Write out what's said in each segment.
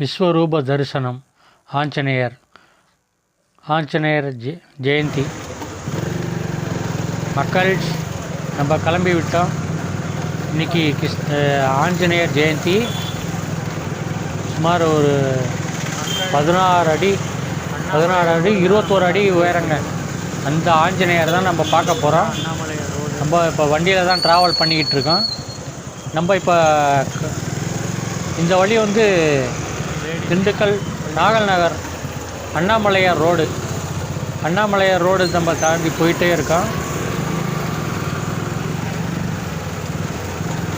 விஸ்வரூப தரிசனம். ஆஞ்சநேயர். ஆஞ்சநேயர் ஜெ ஜெயந்தி. மக்கள் நம்ம கிளம்பி விட்டோம் இன்றைக்கி கிஸ் ஆஞ்சநேயர் ஜெயந்தி. சுமார் ஒரு பதினாறு அடி பதினாறு அடி இருபத்தோரு அடி உயரங்க. அந்த ஆஞ்சநேயர் தான் நம்ம பார்க்க போகிறோம் நம்ம இப்போ வண்டியில் தான் ட்ராவல் பண்ணிக்கிட்டு இருக்கோம். நம்ம இப்போ இந்த வழி வந்து திண்டுக்கல் நாகல் நகர் அண்ணாமலையார் ரோடு. அண்ணாமலையார் ரோடு நம்ம தாண்டி போயிட்டே இருக்கோம்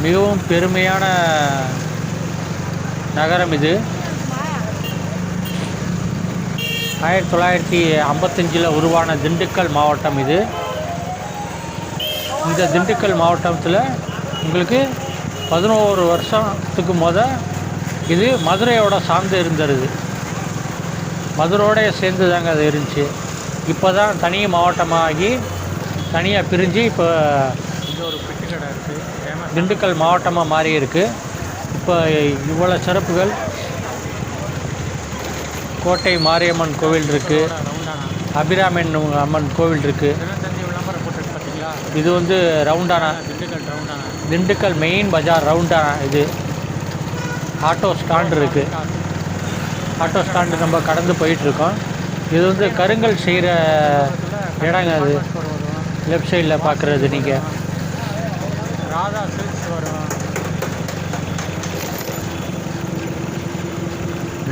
மிகவும் பெருமையான நகரம் இது. ஆயிரத்தி தொள்ளாயிரத்தி ஐம்பத்தஞ்சில் உருவான திண்டுக்கல் மாவட்டம் இது. இந்த திண்டுக்கல் மாவட்டத்தில் உங்களுக்கு பதினோரு வருஷத்துக்கு முத இது மதுரையோட சார்ந்து இருந்தது. மதுரையோட சேர்ந்து தாங்க அது இருந்துச்சு. இப்போ தான் தனி மாவட்டமாகி தனியாக பிரிஞ்சு இப்போ இங்கே ஒரு பெட்டி கடை இருக்குது திண்டுக்கல் மாவட்டமாக மாறி இருக்கு. இப்போ இவ்வளோ சிறப்புகள். கோட்டை மாரியம்மன் கோவில் இருக்குது அபிராமன் அம்மன் கோவில் இருக்குது இது வந்து ரவுண்டானா? திண்டுக்கல் ரவுண்டானா. திண்டுக்கல் மெயின் பஜார் ரவுண்டானா இது. ஆட்டோ ஸ்டாண்ட் இருக்குது ஆட்டோ ஸ்டாண்டு நம்ம கடந்து போயிட்டுருக்கோம். இது வந்து கருங்கல் செய்கிற இடங்க அது. லெஃப்ட் சைடில் பார்க்குறது நீங்கள் ராதா சில்க்ஸ் வரும்.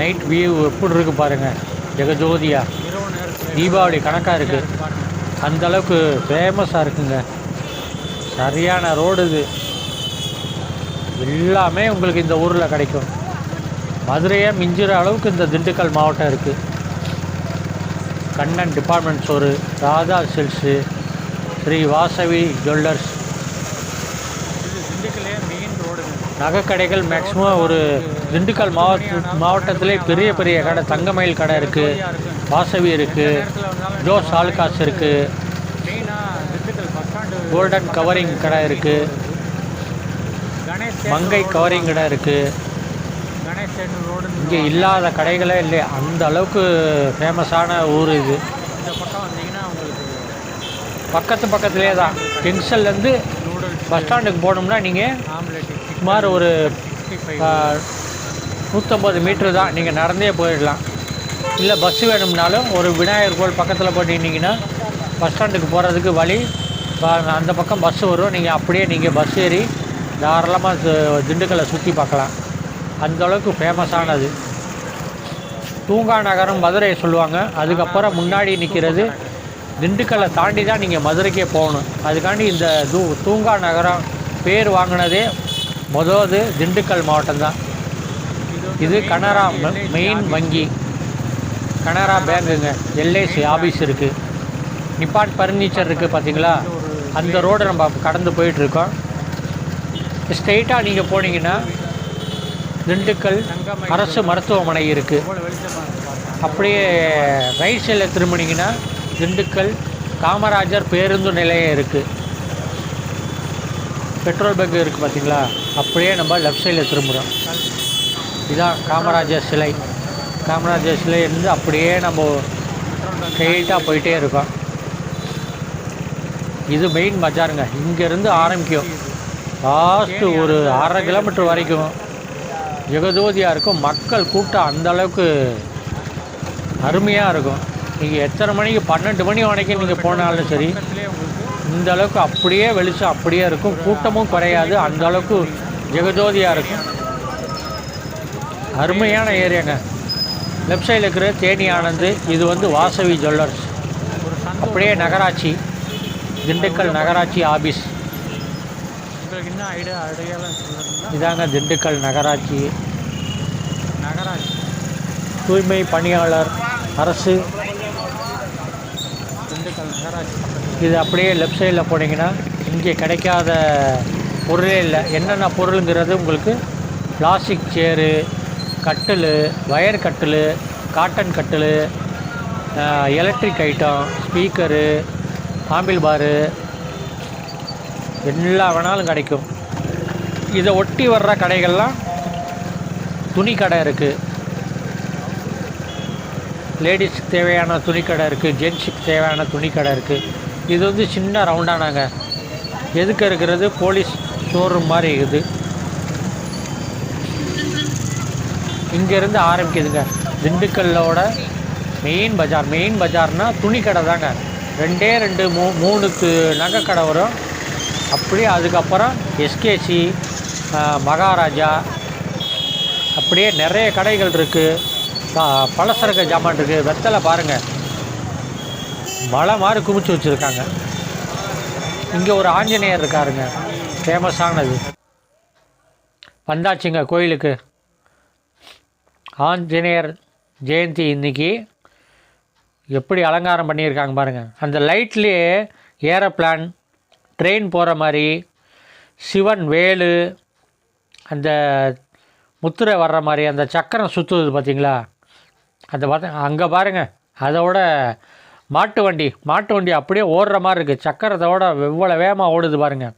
நைட் வியூ எப்படி இருக்கு பாருங்கள் ஜெகஜோதியா. தீபாவளி கணக்காக இருக்குது அந்த அளவுக்கு ஃபேமஸாக இருக்குங்க. சரியான ரோடு இது. எல்லாமே உங்களுக்கு இந்த ஊரில் கிடைக்கும். மதுரையை மிஞ்சுற அளவுக்கு இந்த திண்டுக்கல் மாவட்டம் இருக்குது Kannan department store Radha silks Sri Vasavi jewellers நகைக்கடைகள் maximum ஒரு திண்டுக்கல் மாவட்ட மாவட்டத்திலே பெரிய பெரிய கடை தங்கமயில் கடை இருக்குது வாசவி இருக்குது ஜோஸ் ஆல்காஸ் இருக்குது கோல்டன் கவரிங் கடை இருக்குது மங்கை கவரிங் கடை இருக்குது கணேஷ் ரோடு இங்கே இல்லாத கடைகளே இல்லை அந்த அளவுக்கு ஃபேமஸான ஊர் இது. இந்த பக்கம் வந்தீங்கன்னா உங்களுக்கு பக்கத்து பக்கத்துலேயே தான் ஜங்ஷன்லேருந்து பஸ் ஸ்டாண்டுக்கு போனோம்னா நீங்கள் ஆம்லெட் சுமார் ஒரு நூற்றம்பது மீட்ரு தான். நீங்கள் நடந்தே போயிடலாம். இல்லை பஸ் வேணும்னாலும் ஒரு விநாயகர் கோவில் பக்கத்தில் போட்டிருந்தீங்கன்னா பஸ் ஸ்டாண்டுக்கு போகிறதுக்கு வழி அந்த பக்கம் பஸ் வரும். நீங்கள் அப்படியே நீங்கள் பஸ் ஏறி தாராளமாக திண்டுக்கல்லை சுற்றி பார்க்கலாம். அந்தளவுக்கு ஃபேமஸானது தூங்கா நகரம் மதுரையை சொல்லுவாங்க. அதுக்கப்புறம் முன்னாடி நிற்கிறது திண்டுக்கல்லை தாண்டி தான் நீங்கள் மதுரைக்கே போகணும். அதுக்காண்டி இந்த தூ தூங்கா நகரம் பேர் வாங்கினதே முதவது திண்டுக்கல் மாவட்டம் தான். இது கனரா மெயின் வங்கி. கனரா பேங்குங்க. எல்ஐசி ஆஃபீஸ் இருக்குது நிப்பாட் பர்னிச்சர் இருக்குது பார்த்தீங்களா அந்த ரோடு நம்ம கடந்து போயிட்டுருக்கோம் ஸ்ட்ரெயிட்டாக நீங்கள் போனீங்கன்னா திண்டுக்கல் அரசு மருத்துவமனை இருக்குது அப்படியே ரைட் சைடில் திரும்பினீங்கன்னா திண்டுக்கல் காமராஜர் பேருந்து நிலையம் இருக்குது பெட்ரோல் பங்க் இருக்குது பார்த்தீங்களா அப்படியே நம்ம லெஃப்ட் சைடில் திரும்புகிறோம் இதுதான் காமராஜர் சிலை. காமராஜர் சிலையிலேருந்து அப்படியே நம்ம ஸ்ட்ரெயிட்டாக போயிட்டே இருக்கோம். இது மெயின் பஜாருங்க. இங்கேருந்து ஆரம்பிக்கும். லாஸ்ட்டு ஒரு அரை கிலோமீட்டர் வரைக்கும் ஜெகஜோதியாக இருக்கும் மக்கள் கூட்டம் அந்த அளவுக்கு அருமையாக இருக்கும். நீங்கள் எத்தனை மணிக்கு பன்னெண்டு மணி வரைக்கும் நீங்கள் போனாலும் சரி இந்த அளவுக்கு அப்படியே வெளிச்சம் அப்படியே இருக்கும். கூட்டமும் குறையாது. அந்த அளவுக்கு ஜெகஜோதியாக இருக்கும். அருமையான ஏரியாங்க. லெஃப்ட் சைடில் இருக்கிற தேனி ஆனந்து இது வந்து வாசவி ஜுவல்லர்ஸ். அப்படியே நகராட்சி திண்டுக்கல் நகராட்சி ஆபீஸ். இன்னும் ஐடியா ஐடியாலாம் சொல்லணும்னா இதாங்க திண்டுக்கல் நகராட்சி. நகராட்சி. தூய்மை பணியாளர் அரசு. திண்டுக்கல் நகராட்சி. இது அப்படியே லெஃப்ட் சைடில் போனீங்கன்னா இங்கே கிடைக்காத பொருளே இல்லை. என்னென்ன பொருளுங்கிறது உங்களுக்கு பிளாஸ்டிக் சேரு கட்டில் வயர் கட்டில் காட்டன் கட்டில் எலக்ட்ரிக் ஐட்டம் ஸ்பீக்கரு ஆம்பிள் பாரு எல்லா வேணாலும் கிடைக்கும். இதை ஒட்டி வர்ற கடைகள்லாம் துணி கடை இருக்குது லேடிஸ்க்கு தேவையான துணிக்கடை இருக்குது ஜென்ஸுக்கு தேவையான துணிக்கடை இருக்குது இது வந்து சின்ன ரவுண்டானாங்க எதுக்கு இருக்கிறது? போலீஸ் ஷோரூம் மாதிரி இருக்குது. இங்கேருந்து ஆரம்பிக்குதுங்க. திண்டுக்கல்லோட மெயின் பஜார் மெயின் பஜார்னால் துணி கடை தாங்க. ரெண்டே ரெண்டு மூ மூணுக்கு நகைக்கடை நகை கடை வரும். அப்படியே அதுக்கப்புறம் எஸ்கேசி மகாராஜா அப்படியே நிறைய கடைகள் இருக்குது பலசரக்கு ஜாமான் இருக்குது வெத்தலை பாருங்கள் மலை மாதிரி குமிச்சு வச்சுருக்காங்க. இங்கே ஒரு ஆஞ்சநேயர் இருக்காருங்க. ஃபேமஸானது வந்தாச்சுங்க கோயிலுக்கு. ஆஞ்சநேயர் ஜெயந்தி இன்றைக்கி எப்படி அலங்காரம் பண்ணியிருக்காங்க பாருங்கள் அந்த லைட்லேயே ஏரோப்ளான் ட்ரெயின் போகிற மாதிரி சிவன் வேலு அந்த முத்திரை வர்ற மாதிரி அந்த சக்கரம் சுற்றுது பார்த்தீங்களா அந்த பார்த்து அங்கே பாருங்கள் அதோட மாட்டு வண்டி மாட்டு வண்டி அப்படியே ஓடுற மாதிரி இருக்குது சக்கரத்தோட எவ்வளோ வேகமாக ஓடுது பாருங்கள்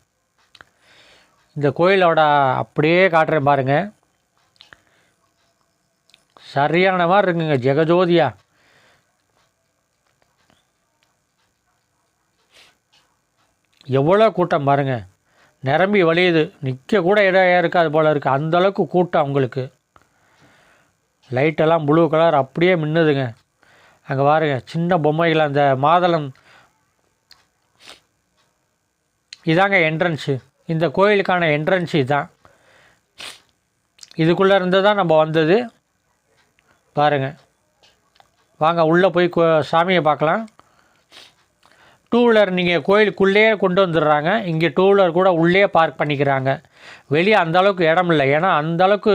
இந்த கோயிலோட அப்படியே காட்டுறேன் பாருங்கள் சரியான மாதிரி இருக்குங்க. ஜெகஜோதியா. எவ்வளோ கூட்டம் பாருங்கள் நிரம்பி வழியுது. நிற்க கூட இடம் இருக்காது போல் இருக்குது அந்தளவுக்கு கூட்டம் உங்களுக்கு. லைட்டெல்லாம் ப்ளூ கலர் அப்படியே மின்னுதுங்க. அங்கே பாருங்க. சின்ன பொம்மைகள் அந்த மாதளம். இதாங்க என்ட்ரன்ஸு இந்த கோயிலுக்கான என்ட்ரன்ஸ் இதுதான் இதுக்குள்ளே இருந்து தான் நம்ம வந்தது. பாருங்கள் வாங்க உள்ளே போய் கோ- சாமியை பார்க்கலாம். டூ வீலர் நீங்கள் கோயிலுக்குள்ளேயே கொண்டு வந்துடுறாங்க. இங்கே டூ வீலர் கூட உள்ளே பார்க் பண்ணிக்கிறாங்க. வெளியே அந்த அளவுக்கு இடம் இல்லை. ஏன்னா அந்த அளவுக்கு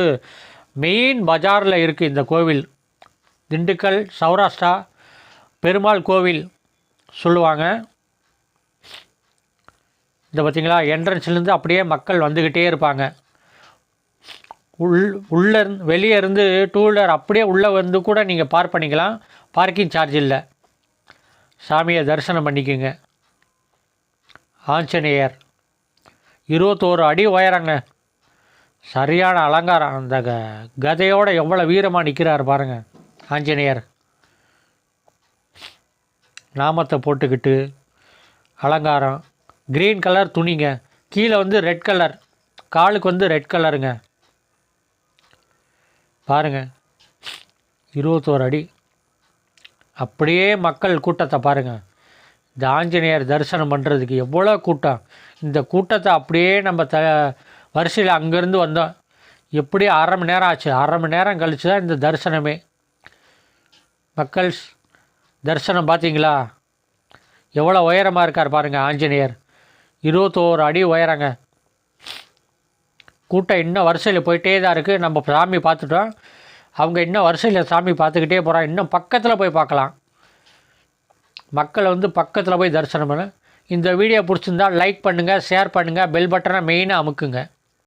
மெயின் பஜாரில் இருக்குது இந்த கோவில். திண்டுக்கல் சௌராஷ்டிரா பெருமாள் கோவில் சொல்லுவாங்க. இந்த பார்த்தீங்களா என்ட்ரன்ஸ்லேருந்து அப்படியே மக்கள் வந்துக்கிட்டே இருப்பாங்க. உள் உள்ளே இருந்து வெளியே இருந்து டூ வீலர் அப்படியே உள்ளே வந்து கூட நீங்கள் பார்க் பண்ணிக்கலாம். பார்க்கிங் சார்ஜ் இல்லை. சாமியை தரிசனம் பண்ணிக்கோங்க. ஆஞ்சநேயர் இருபத்தோரு அடி உயரங்க. சரியான அலங்காரம். அந்த க கதையோடு எவ்வளோ வீரமாக நிற்கிறார் பாருங்கள் ஆஞ்சநேயர். நாமத்தை போட்டுக்கிட்டு அலங்காரம். க்ரீன் கலர் துணிங்க. கீழே வந்து ரெட் கலர். காலுக்கு வந்து ரெட் கலருங்க. பாருங்க இருபத்தோரு அடி அப்படியே மக்கள் கூட்டத்தை பாருங்கள் இந்த ஆஞ்சநேயர் தரிசனம் பண்ணுறதுக்கு எவ்வளோ கூட்டம். இந்த கூட்டத்தை அப்படியே நம்ம த வரிசையில் அங்கேருந்து வந்தோம். எப்படி அரை மணி நேரம் ஆச்சு? அரை மணி நேரம் கழித்து தான் இந்த தரிசனமே. மக்கள் தரிசனம் பார்த்தீங்களா எவ்வளோ உயரமாக இருக்கார் பாருங்கள் ஆஞ்சநேயர். இருபத்தோரு அடி உயரங்க. கூட்டம் இன்னும் வரிசையில் போயிட்டே தான் இருக்குது நம்ம சாமி பார்த்துட்டோம். அவங்க இன்னும் வரிசையில் சாமி பார்த்துக்கிட்டே போகிறாங்க இன்னும் பக்கத்தில் போய் பார்க்கலாம். மக்கள் வந்து பக்கத்தில் போய் தரிசனம் பண்ண. இந்த வீடியோ பிடிச்சிருந்தா லைக் பண்ணுங்கள் ஷேர் பண்ணுங்கள் பெல் பட்டனை மெயினாக அமுக்குங்க.